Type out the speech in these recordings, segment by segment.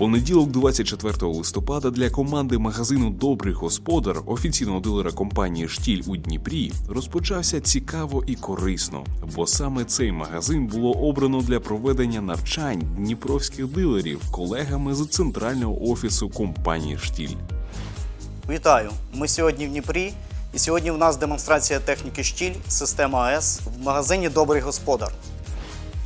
понеділок, 24 листопада, для команди магазину Добрий господар, офіційного дилера компанії Штіль у Дніпрі, розпочався цікаво і корисно, бо саме цей магазин було обрано для проведення навчань дніпровських дилерів колегами з центрального офісу компанії Штіль. Вітаю! Ми сьогодні в Дніпрі, і сьогодні в нас демонстрація техніки штіль, система АЕС в магазині Добрий господар.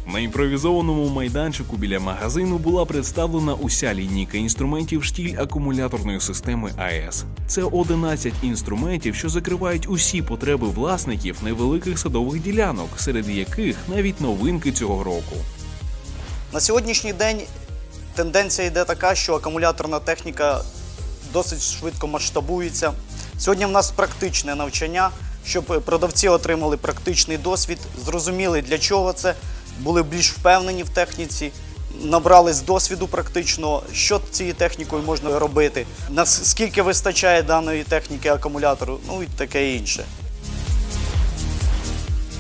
На імпровізованому майданчику біля магазину була представлена уся лінійка інструментів штіль акумуляторної системи АЕС. Це 11 інструментів, що закривають усі потреби власників невеликих садових ділянок, серед яких навіть новинки цього року. На сьогоднішній день тенденція йде така, що акумуляторна техніка досить швидко масштабується. Сьогодні в нас практичне навчання, щоб продавці отримали практичний досвід, зрозуміли для чого це, були більш впевнені в техніці, набрались досвіду практичного, що цією технікою можна робити, наскільки вистачає даної техніки акумулятору, ну і таке інше.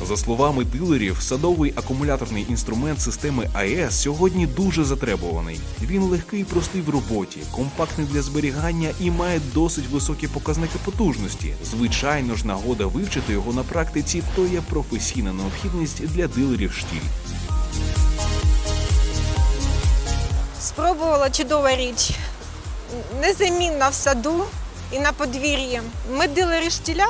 За словами дилерів, садовий акумуляторний інструмент системи АЕС сьогодні дуже затребуваний. Він легкий і простий в роботі, компактний для зберігання і має досить високі показники потужності. Звичайно ж, нагода вивчити його на практиці то є професійна необхідність для дилерів штіль. Спробувала чудова річ. Незамінна в саду і на подвір'ї. Ми дилери штіля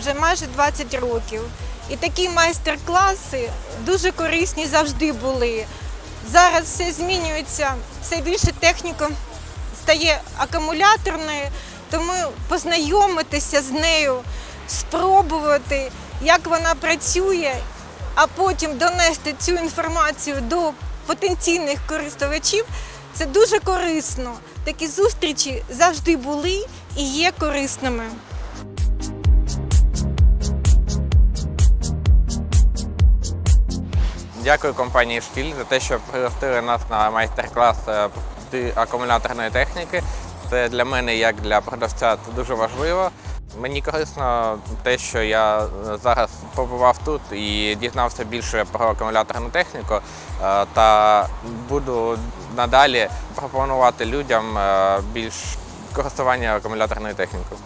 вже майже 20 років. І такі майстер-класи дуже корисні завжди були. Зараз все змінюється, все більше техніка стає акумуляторною, тому познайомитися з нею, спробувати, як вона працює, а потім донести цю інформацію до потенційних користувачів. Це дуже корисно. Такі зустрічі завжди були і є корисними. Дякую компанії Штіль за те, що пригостили нас на майстер-клас е, акумуляторної техніки. Це для мене, як для продавця, це дуже важливо. Мені корисно те, що я е, зараз побував тут і дізнався більше про акумуляторну техніку, е, та буду надалі пропонувати людям е, більш користування акумуляторною технікою.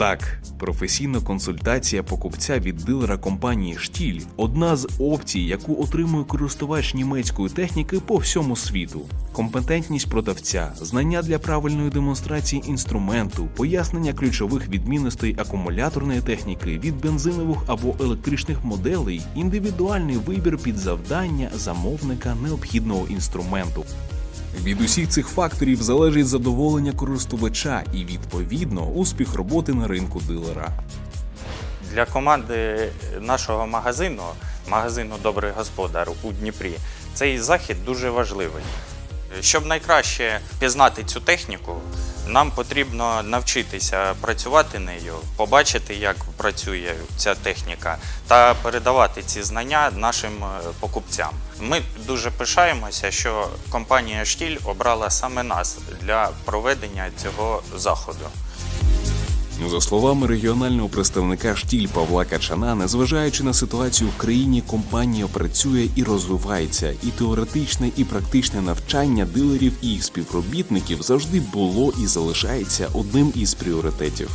Так, професійна консультація покупця від дилера компанії Штіль одна з опцій, яку отримує користувач німецької техніки по всьому світу. Компетентність продавця, знання для правильної демонстрації інструменту, пояснення ключових відмінностей акумуляторної техніки від бензинових або електричних моделей, індивідуальний вибір під завдання замовника необхідного інструменту. Від усіх цих факторів залежить задоволення користувача і відповідно успіх роботи на ринку дилера. Для команди нашого магазину, магазину Добрий господар у Дніпрі, цей захід дуже важливий. Щоб найкраще пізнати цю техніку, нам потрібно навчитися працювати нею, побачити, як працює ця техніка, та передавати ці знання нашим е, покупцям. Ми дуже пишаємося, що компанія Штіль обрала саме нас для проведення цього заходу. За словами регіонального представника штіль Павла Качана, незважаючи на ситуацію в країні, компанія працює і розвивається, і теоретичне і практичне навчання дилерів і їх співробітників завжди було і залишається одним із пріоритетів.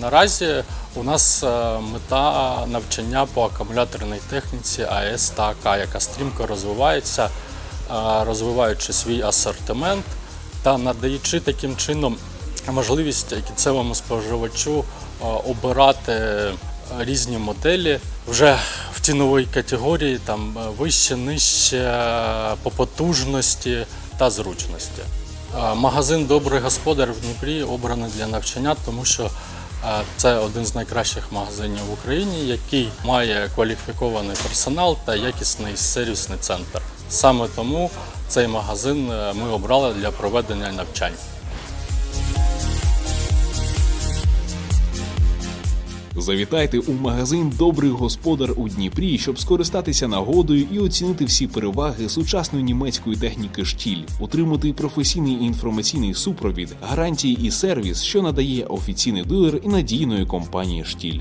Наразі у нас е, мета навчання по акумуляторній техніці АЕС та АК, яка стрімко розвивається, е, розвиваючи свій асортимент та надаючи таким чином можливість кінцевому споживачу е, обирати різні моделі вже в ціновій категорії, там е, вище, нижче е, по потужності та зручності. Е, Магазин Добрий господар в Дніпрі обраний для навчання, тому що е, це один з найкращих магазинів в Україні, який має кваліфікований персонал та якісний сервісний центр. Саме тому цей магазин е, ми обрали для проведення навчань. Завітайте у магазин Добрий господар у Дніпрі, щоб скористатися нагодою і оцінити всі переваги сучасної німецької техніки штіль, отримати професійний інформаційний супровід, гарантії і сервіс, що надає офіційний дилер і надійної компанії штіль.